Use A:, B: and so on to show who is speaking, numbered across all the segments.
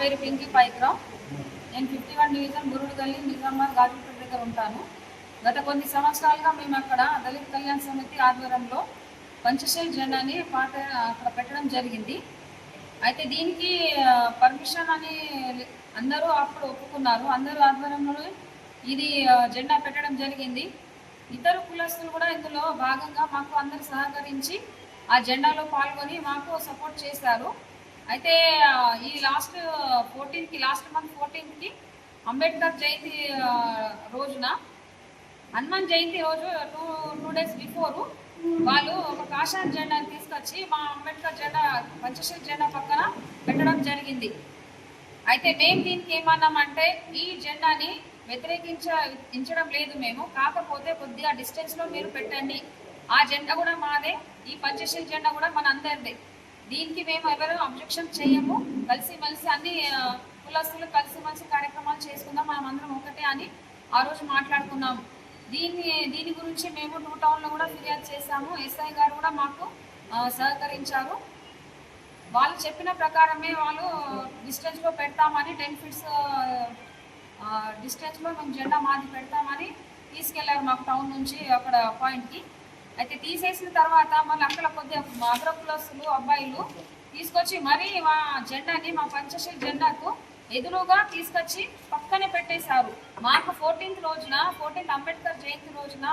A: పేరు పింకీ పైక్రావ్ నేను fifty one division గురుడు గల్లీ నిజామాబాద్ గాజీపేట దగ్గర ఉంటాను. గత కొన్ని సంవత్సరాలుగా మేము అక్కడ దళిత్ కళ్యాణ్ సమితి ఆధ్వర్యంలో పంచశీల్ జెండాని పాట అక్కడ పెట్టడం జరిగింది. అయితే దీనికి పర్మిషన్ అని అందరూ అప్పుడు ఒప్పుకున్నారు. అందరూ ఆధ్వర్యంలో ఇది జెండా పెట్టడం జరిగింది. ఇతర కులస్తులు కూడా ఇందులో భాగంగా మాకు అందరు సహకరించి ఆ జెండాలో పాల్గొని మాకు సపోర్ట్ చేశారు. అయితే ఈ లాస్ట్ ఫోర్టీన్కి లాస్ట్ మంత్ ఫోర్టీన్త్కి అంబేద్కర్ జయంతి రోజున హనుమాన్ జయంతి రోజు టూ టూ డేస్ బిఫోర్ వాళ్ళు ఒక కాషాయ జెండాని తీసుకొచ్చి మా అంబేద్కర్ జెండా పంచశీల జెండా పక్కన పెట్టడం జరిగింది. అయితే మేము దీనికి ఏమన్నామంటే ఈ జెండాని వ్యతిరేకించ ఇంచడం లేదు మేము. కాకపోతే కొద్దిగా డిస్టెన్స్లో మీరు పెట్టండి. ఆ జెండా కూడా మాదే ఈ పంచశీల జెండా కూడా మన అందరిదే. దీనికి మేము ఎవరు అబ్జెక్షన్ చేయము. కలిసి మెలిసి అన్ని కులస్తులు కలిసి మెలిసి కార్యక్రమాలు చేసుకుందాం. మనం అందరం ఒకటే అని ఆ రోజు మాట్లాడుకున్నాము దీన్ని దీని గురించి మేము టూ టౌన్లో కూడా ఫిర్యాదు చేశాము. ఎస్ఐ గారు కూడా మాకు సహకరించారు. వాళ్ళు చెప్పిన ప్రకారమే వాళ్ళు డిస్టెన్స్లో పెడతామని టెన్ ఫీట్స్ డిస్టెన్స్లో మేము జెండా మాది పెడతామని తీసుకెళ్ళారు మాకు టౌన్ నుంచి అక్కడ పాయింట్కి అయితే తీసేసిన తర్వాత మళ్ళీ అక్కడ కొద్దిగా అగ్ర అబ్బాయిలు తీసుకొచ్చి మరీ మా జెండాని మా పంచశీల జెండాకు ఎదురుగా తీసుకొచ్చి పక్కనే పెట్టేశారు. మాకు ఫోర్టీన్త్ రోజున ఫోర్టీన్త్ అంబేద్కర్ జయంతి రోజున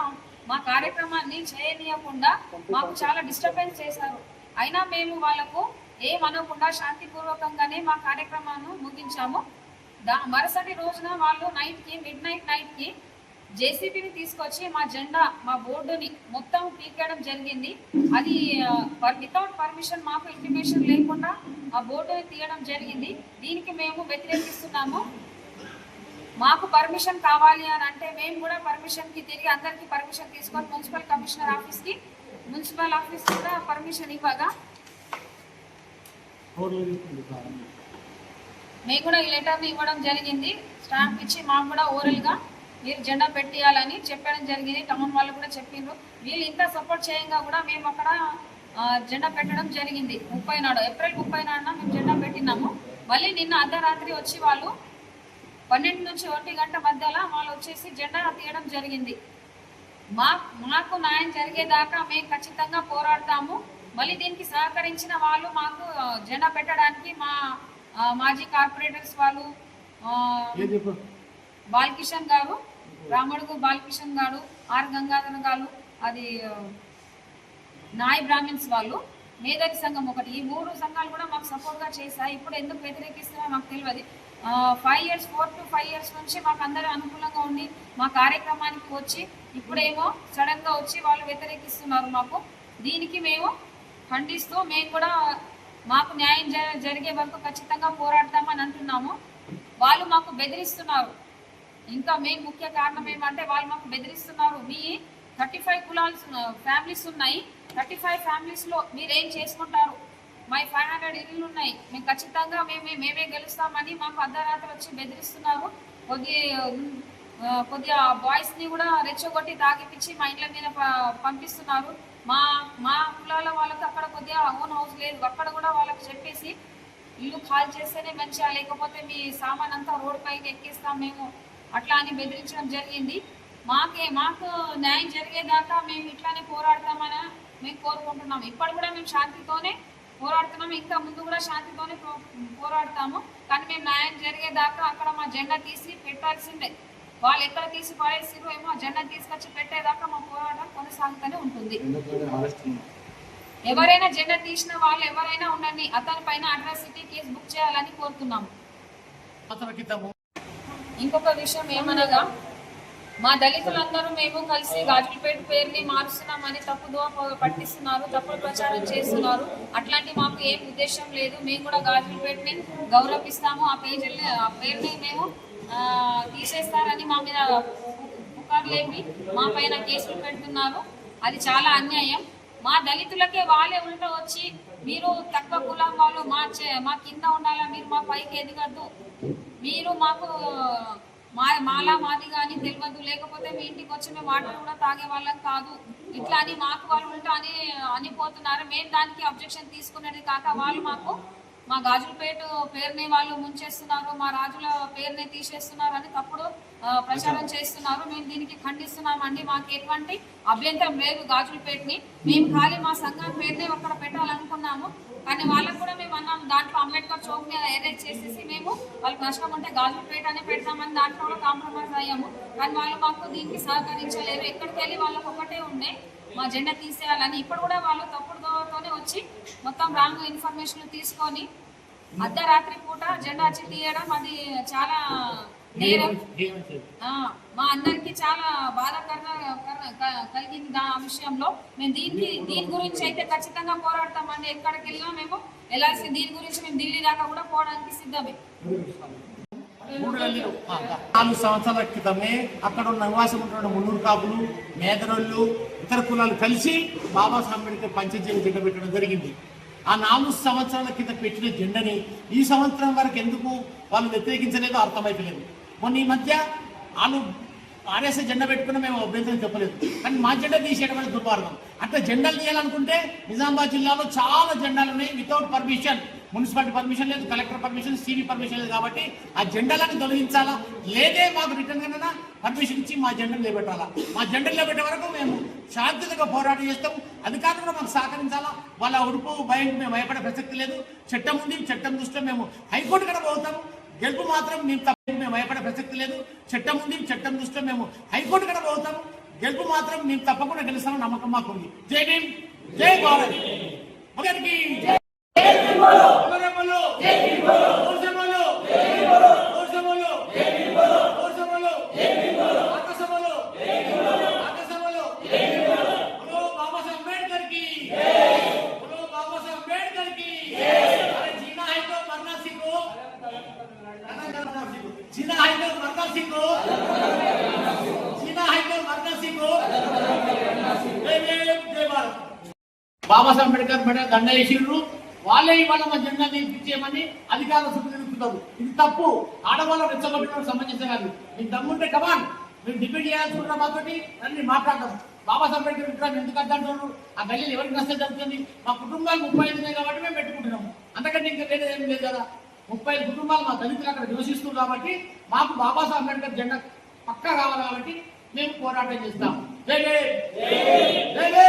A: మా కార్యక్రమాన్ని చేయనీయకుండా మాకు చాలా డిస్టర్బెన్స్ చేశారు. అయినా మేము వాళ్ళకు ఏమనకుండా శాంతిపూర్వకంగానే మా కార్యక్రమాన్ని ముగించాము. దా మరుసటి రోజున వాళ్ళు నైట్కి మిడ్ నైట్ నైట్కి జేసీబీని తీసుకొచ్చి మా జెండా మా బోర్డుని మొత్తం పీకేయడం జరిగింది. అది వితౌట్ పర్మిషన్ మాకు ఇంటిమేషన్ లేకుండా ఆ బోర్డుని తీయడం జరిగింది. దీనికి మేము వ్యతిరేకిస్తున్నాము. మాకు పర్మిషన్ కావాలి అని అంటే మేము కూడా పర్మిషన్కి తిరిగి అందరికి పర్మిషన్ తీసుకొని మున్సిపల్ కమిషనర్ ఆఫీస్కి మున్సిపల్ ఆఫీస్ కూడా పర్మిషన్ ఇవ్వగా మేము కూడా ఈ లెటర్ని ఇవ్వడం జరిగింది. స్టాంప్ ఇచ్చి మాకు కూడా ఓరల్గా మీరు జెండా పెట్టియాలని చెప్పడం జరిగింది. టౌన్ వాళ్ళు కూడా చెప్పిండ్రు. వీళ్ళు ఇంత సపోర్ట్ చేయంగా కూడా మేము అక్కడ జెండా పెట్టడం జరిగింది. ముప్పై నాడు ఏప్రిల్ ముప్పై నాడున మేము జెండా పెట్టినాము. మళ్ళీ నిన్న అర్ధరాత్రి వచ్చి వాళ్ళు పన్నెండు నుంచి ఒంటి గంట మధ్యలో వాళ్ళు వచ్చేసి జెండా తీయడం జరిగింది. మా మాకు న్యాయం జరిగేదాకా మేము ఖచ్చితంగా పోరాడతాము. మళ్ళీ దీనికి సహకరించిన వాళ్ళు మాకు జెండా పెట్టడానికి మా మాజీ కార్పొరేటర్స్ వాళ్ళు బాలకిషన్ గారు రామడుగు బాలకిషన్ గారు ఆర్ గంగాధర్ గారు అది నాయ్ బ్రాహ్మిన్స్ వాళ్ళు మేధావి సంఘం ఒకటి. ఈ మూడు సంఘాలు కూడా మాకు సపోర్ట్గా చేశాయి. ఇప్పుడు ఎందుకు వ్యతిరేకిస్తున్నారో మాకు తెలియదు five years four to five years నుంచి మాకు అందరూ అనుకూలంగా ఉండి మా కార్యక్రమానికి వచ్చి ఇప్పుడేమో సడన్గా వచ్చి వాళ్ళు వ్యతిరేకిస్తున్నారు మాకు. దీనికి మేము ఖండిస్తూ మేము కూడా మాకు న్యాయం జ- జరిగే వరకు ఖచ్చితంగా పోరాడతామని అంటున్నాము. వాళ్ళు మాకు బెదిరిస్తున్నారు. ఇంకా మెయిన్ ముఖ్య కారణం ఏమంటే వాళ్ళు మాకు బెదిరిస్తున్నారు. మీ థర్టీ ఫైవ్ కులాల్స్ ఫ్యామిలీస్ ఉన్నాయి. థర్టీ ఫైవ్ ఫ్యామిలీస్లో మీరు ఏం చేసుకుంటారు? మై ఫైవ్ హండ్రెడ్ ఇల్లు ఉన్నాయి. మేము ఖచ్చితంగా మేమే మేమే గెలుస్తామని మాకు అర్ధరాత్రి వచ్చి బెదిరిస్తున్నారు. కొద్ది కొద్దిగా బాయ్స్ని కూడా రెచ్చగొట్టి తాగిపించి మా ఇంట్లో మీద ప- పంపిస్తున్నారు. మా మా కులాల వాళ్ళకి అక్కడ కొద్దిగా ఓన్ హౌస్ లేదు. అక్కడ కూడా వాళ్ళకి చెప్పేసి ఇల్లు ఖాళీ చేస్తేనే మంచిగా లేకపోతే మీ సామాన్ అంతా రోడ్ పైకి ఎక్కిస్తాం మేము. అట్లా అని బెదిరించడం జరిగింది. మాకే మాకు న్యాయం జరిగేదాకా మేము ఇట్లానే పోరాడతామని మేము కోరుకుంటున్నాం. ఇప్పటి కూడా మేము శాంతితోనే పోరాడుతున్నాం. ఇంకా ముందు కూడా శాంతితోనే పో- పోరాడతాము. కానీ మేము న్యాయం జరిగేదాకా అక్కడ మా జెండా తీసి పెట్టాల్సిందే. వాళ్ళు ఎక్కడ తీసి పడేసిరో ఏమో ఆ జెండా తీసుకొచ్చి పెట్టేదాకా మా పోరాటం కొనసాగుతూనే ఉంటుంది. ఎవరైనా జెండా తీసిన వాళ్ళు ఎవరైనా ఉండండి. అతని పైన అట్రాసిటీ కేసు బుక్ చేయాలని కోరుతున్నాము. ఇంకొక విషయం ఏమనగా మా దళితులందరూ మేము కలిసి గాజులపేట పేరుని మారుస్తున్నామని తప్పుదోవ దోహ పట్టిస్తున్నారు తప్పుడు ప్రచారం చేస్తున్నారు. అట్లాంటి మాకు ఏం ఉద్దేశం లేదు. మేము కూడా గాజులపేటని గౌరవిస్తాము. ఆ పేజీని ఆ పేరుని మేము తీసేస్తారని మా మీద పుకార్లేమి మా పైన కేసులు పెడుతున్నారు. అది చాలా అన్యాయం. మా దళితులకే వాళ్ళే ఉల్టా వచ్చి మీరు తక్కువ కులం వాళ్ళు మా చే- మా కింద ఉండాలా మీరు మా పైకి ఎదగద్దు. మీరు మాకు మా మాలా మాది కానీ తెలియదు. లేకపోతే మీ ఇంటికి వచ్చి మేము వాటర్ కూడా తాగే వాళ్ళం కాదు. ఇట్లా అని మాకు వాళ్ళు ఉంటా అని అనిపోతున్నారు. మేము దానికి అబ్జెక్షన్ తీసుకునేది కాక వాళ్ళు మాకు మా గాజులపేట పేరుని వాళ్ళు ముంచేస్తున్నారు మా రాజుల పేరుని తీసేస్తున్నారు అని తప్పుడు ప్రచారం చేస్తున్నారు. మేము దీనికి ఖండిస్తున్నామండి మాకు ఎటువంటి అభ్యంతరం లేదు గాజులపేటని. మేము ఖాళీ మా సంఘం పేరునే అక్కడ పెట్టాలనుకున్నాము కానీ వాళ్ళకు కూడా మేము అన్నాం దాంట్లో అంబేద్కర్ చౌక్ మీద అరేంజ్ చేసేసి మేము వాళ్ళకి నష్టం ఉంటే గాజులపేట అని పెడతామని దాంట్లో కూడా కాంప్రమైజ్ అయ్యాము. కానీ వాళ్ళు మాకు దీనికి సహకరించలేరు. ఎక్కడికి వెళ్ళి వాళ్ళకి ఒకటే ఉండే మా జెండా తీసేయాలని. ఇప్పుడు కూడా వాళ్ళు తప్పుడు దోవతోనే వచ్చి మొత్తం రాంగ్ ఇన్ఫర్మేషన్ తీసుకొని అర్ధరాత్రి పూట జెండా వచ్చి తీయడం అది చాలా నేరం. మా అందరికి చాలా క- కలిగింది ఆ విషయంలో. మేము దీనికి దీని గురించి అయితే ఖచ్చితంగా పోరాడతామండి. ఎక్కడికి వెళ్ళినా మేము వెళ్ళాల్సి దీని గురించి మేము ఢిల్లీ దాకా కూడా పోవడానికి సిద్ధమే.
B: నాలుగు సంవత్సరాల క్రితమే అక్కడ ఉన్న నివాసం ఉంటున్న మున్నూరు కాపులు మేదరోళ్ళు ఇతర కులాలు కలిసి బాబాసాహెబ్ అంబేద్కర్ పంచజీవి జెండా పెట్టడం జరిగింది. ఆ నాలుగు సంవత్సరాల కింద పెట్టిన జెండని ఈ సంవత్సరం వరకు ఎందుకు వాళ్ళు వ్యతిరేకించలేదో అర్థమైపోలేదు మొన్న ఈ మధ్య వాళ్ళు ఆర్ఎస్ఐ జెండా పెట్టుకున్న మేము అభ్యంతరం చెప్పలేదు. కానీ మా జెండా తీసేయడం అనేది దుర్మార్గం. అట్లా జెండాలు తీయాలనుకుంటే నిజామాబాద్ జిల్లాలో చాలా జెండాలు ఉన్నాయి వితౌట్ పర్మిషన్ మున్సిపాలిటీ పర్మిషన్ లేదు కలెక్టర్ పర్మిషన్ సివి పర్మిషన్ లేదు కాబట్టి ఆ జెండాలను తొలగించాలా? లేదే మాకు రిటర్న్ కన్నా పర్మిషన్ ఇచ్చి మా జెండను నిలబెట్టాలా? మా జెండను నిలబెట్టే వరకు మేము శాంతిగా పోరాటం చేస్తాం అధికారులు కూడా మాకు సహకరించాలా? వాళ్ళ ఉడుపు భయం మేము భయపడే ప్రసక్తి లేదు. చట్టం ఉంది చట్టం దృష్టిలో మేము హైకోర్టు కూడా పోతాం గెలుపు మాత్రం మేము తప్ప మేము భయపడే ప్రసక్తి లేదు. చట్టం ఉంది చట్టం దృష్టిలో మేము హైకోర్టు కూడా పోతాం గెలుపు మాత్రం మేము తప్పకుండా గెలుస్తామని నమ్మకం మాకు ఉంది జై భీమ్ జై భారత్. ఒకరికి బాబాసాహెబ్ అంబేద్కర్ మెడ దండ వేసిండ్రు. వాళ్ళే ఇవాళ మా జెండా తీర్చేయమని అధికారులు సుప్రీంచుకుంటారు ఇది తప్పు. ఆడవాళ్ళ రెచ్చగొట్టడం సంబంధించిన కాదు మీకు దమ్ముంటే కమాన్ మీరు డిపెండ్ చేయాల్సుకున్న మాతోటి. రండి మాట్లాడతాం బాబాసాహెబ్ అంబేద్కర్ విగ్రహం ఎందుకు అద్దంటున్నారు? ఆ గల్లీలు ఎవరికి నష్టం జరుగుతుంది? మా కుటుంబాలు ముప్పై ఐదు ఉన్నాయి కాబట్టి మేము పెట్టుకుంటున్నాము. అంతకంటే ఇంకా వేరే ఏం లేదు కదా. ముప్పై ఐదు కుటుంబాలు మా దళితులు అక్కడ నివసిస్తున్నారు కాబట్టి మాకు బాబాసాహెబ్ అంబేద్కర్ జెండా పక్కా కావాలి కాబట్టి మేము పోరాటం చేస్తాం జై జై జై జై